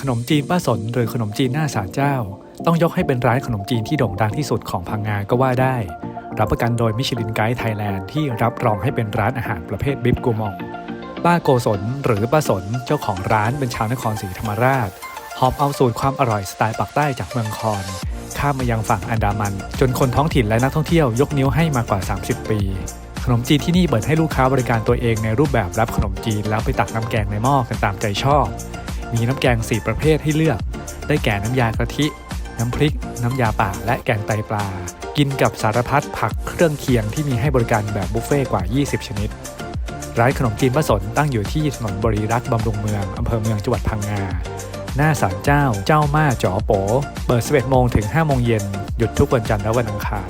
ขนมจีนป้าสนหรือขนมจีนหน้าศาลเจ้า ต้องยกให้เป็นร้านขนมจีนที่โด่งดังที่สุดของพังงาก็ว่าได้ รับประกันโดยมิชลินไกด์ไทยแลนด์ที่รับรองให้เป็นร้านอาหารประเภทบิบกูมอง ป้าโกศลหรือป้าสนเจ้าของร้านเป็นชาวนครศรีธรรมราชหอบเอาสูตรความอร่อยสไตล์ปักใต้จากเมืองคอนข้ามมายังฝั่งอันดามัน จนคนท้องถิ่นและนักท่องเที่ยวยกนิ้วให้มากว่า 30 ปี ขนมจีนที่นี่เปิดให้ลูกค้าบริการตัวเองในรูปแบบรับขนมจีนแล้วไปตักน้ำแกงในหม้อกันตามใจชอบ มีน้ำแกง 4 ประเภทให้เลือก ได้แก่น้ำยากะทิ น้ำพริก น้ำยาป่า และแกงไตปลา กินกับสารพัดผักเครื่องเคียงที่มีให้บริการแบบบุฟเฟ่กว่า 20 ชนิด ร้านขนมจีนป้าสนตั้งอยู่ที่ถนนบริรักษ์บำรุงเมืองอำเภอเมืองจังหวัดพังงา หน้าศาลเจ้า เจ้าม่าจ๋อโป เปิด 11โมงถึง 5 โมงเย็น หยุดทุกวันจันทร์และวันอังคาร